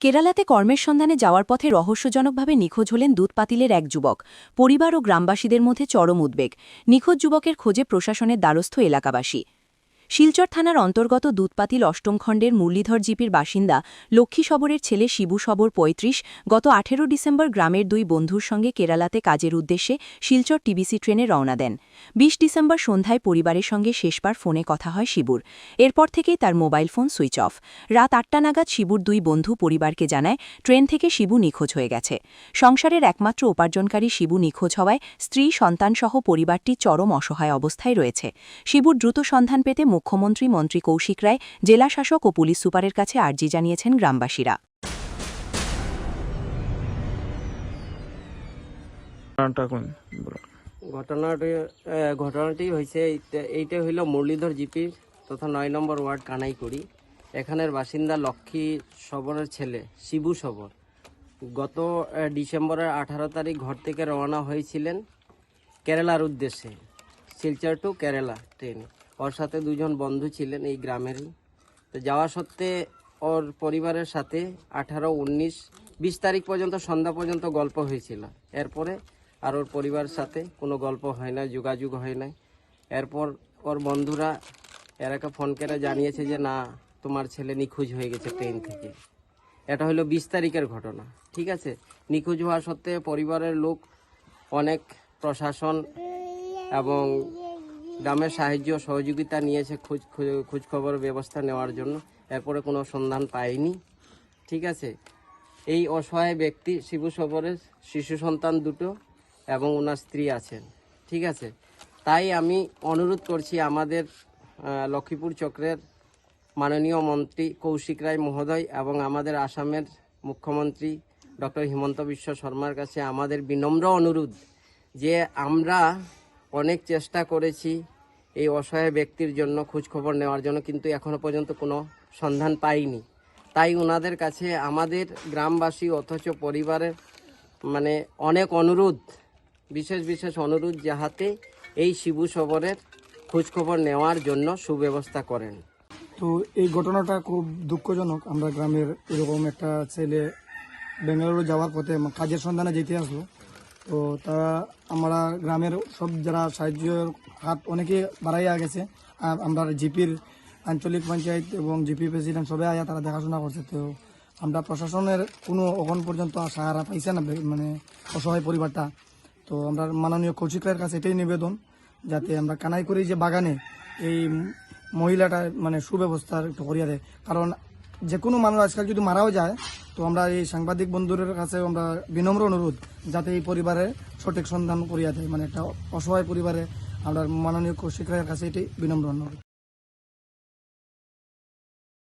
কেরালাতে কর্মের সন্ধানে যাওয়ার পথে রহস্যজনকভাবে নিখোঁজ হলেন দুধ পাতিলের এক যুবক। পরিবার ও গ্রামবাসীদের মধ্যে চরম উদ্বেগ। নিখোঁজ যুবকের খোঁজে প্রশাসনের দ্বারস্থ এলাকাবাসী। শিলচর থানার অন্তর্গত দুধপাতিল অষ্টম খণ্ডের মুরলীধর জিপির বাসিন্দা লক্ষ্মী সবরের ছেলে শিবু সবর পঁয়ত্রিশ গত আঠেরো ডিসেম্বর গ্রামের দুই বন্ধুর সঙ্গে কেরালাতে কাজের উদ্দেশ্যে শিলচর টিবিসি ট্রেনে রওনা দেন। বিশ ডিসেম্বর সন্ধ্যায় পরিবারের সঙ্গে শেষবার ফোনে কথা হয় শিবুর। এরপর থেকেই তার মোবাইল ফোন সুইচ অফ। রাত আটটা নাগাদ শিবুর দুই বন্ধু পরিবারকে জানায়, ট্রেন থেকে শিবু নিখোঁজ হয়ে গেছে। সংসারের একমাত্র উপার্জনকারী শিবু নিখোঁজ হওয়ায় স্ত্রী, সন্তানসহ পরিবারটি চরম অসহায় অবস্থায় রয়েছে। শিবুর দ্রুত সন্ধান পেতে মুখ্যমন্ত্রী মন্ত্রী কৌশিক রায় জেলা শাসক ও পুলিশ সুপারের কাছে আর্জি জানিয়েছেন গ্রামবাসীরা। ঘটনাটা। ঘটনাটি হয়েছে এইটা- এইটা হইল মুরলীধর জিপি তথা নয় নম্বর ওয়ার্ড কানাইকুড়ি। এখানের বাসিন্দা লক্ষ্মী সবরের ছেলে শিবু সবর। গত ডিসেম্বরের আঠারো তারিখ ঘর থেকে রওনা হয়েছিলেন কেরালার উদ্দেশ্যে শিলচর টু কেরালা ট্রেনে। ওর সাথে দুজন বন্ধু ছিলেন এই গ্রামেরই। তো যাওয়া সত্ত্বে ওর পরিবারের সাথে আঠারো, উনিশ, বিশ তারিখ পর্যন্ত সন্ধ্যা পর্যন্ত গল্প হয়েছিল। এরপরে আর ওর পরিবারের সাথে কোনো গল্প হয় না যোগাযোগ হয় না এরপর ওর বন্ধুরা এরাকে ফোন করে জানিয়েছে যে, না, তোমার ছেলে নিখোঁজ হয়ে গেছে ট্রেন থেকে। এটা হলো বিশ তারিখের ঘটনা, ঠিক আছে? নিখোঁজ হওয়া সত্ত্বে পরিবারের লোক, অনেক প্রশাসন এবং গ্রামের সাহায্য সহযোগিতা নিয়েছে খোঁজ, খোঁজ- খোঁজ ব্যবস্থা নেওয়ার জন্য। এরপরে কোনো সন্ধান পায়নি। ঠিক আছে? এই অসহায় ব্যক্তি শিবু সবরের শিশু সন্তান দুটো এবং ওনার স্ত্রী আছেন। ঠিক আছে? তাই আমি অনুরোধ করছি আমাদের লক্ষ্মীপুর চক্রের মাননীয় মন্ত্রী কৌশিক রায় মহোদয় এবং আমাদের আসামের মুখ্যমন্ত্রী ডক্টর হিমন্ত বিশ্ব শর্মার কাছে আমাদের বিনম্র অনুরোধ যে আমরা অনেক চেষ্টা করেছি এই অসহায় ব্যক্তির জন্য খোঁজখবর নেওয়ার জন্য কিন্তু এখনও পর্যন্ত কোনো সন্ধান পাইনি। তাই ওনাদের কাছে আমাদের গ্রামবাসী অথচ পরিবারের মানে অনেক অনুরোধ, বিশেষ বিশেষ অনুরোধ যাহাতে এই শিবু সবরের খোঁজখবর নেওয়ার জন্য সুব্যবস্থা করেন। তো এই ঘটনাটা খুব দুঃখজনক। আমরা গ্রামের এরকম একটা ছেলে বেঙ্গালুরু যাওয়ার পথে কাজের সন্ধানে যেতে আসলো। তো তারা আমরা গ্রামের সব যারা সাহায্যের হাত অনেকে বাড়াইয়া গেছে। আমরা জিপির আঞ্চলিক পঞ্চায়েত এবং জিপি প্রেসিডেন্ট সবাই আয়া তারা দেখাশোনা করছে। তো আমরা প্রশাসনের কোনো এখন পর্যন্ত সাহারা পাইছে না মানে অসহায় পরিবারটা। তো আমরা মাননীয় কৌশিক রায়ের কাছে এটাই নিবেদন, যাতে আমরা কানাই করি যে বাগানে এই মহিলাটা মানে সুব্যবস্থা একটু করিয়া দেয়। কারণ যে কোনো মানুষ আজকাল যদি মারাও যায় তো আমরা এই সাংবাদিক বন্ধুদের কাছে আমরা বিনম্র অনুরোধ যাতে এই পরিবারে সঠিক সন্ধান করিয়া দেয়। মানে একটা অসহায় পরিবারে আমরা মাননীয় শিক্ষকের কাছে এটি বিনম্র অনুরোধ।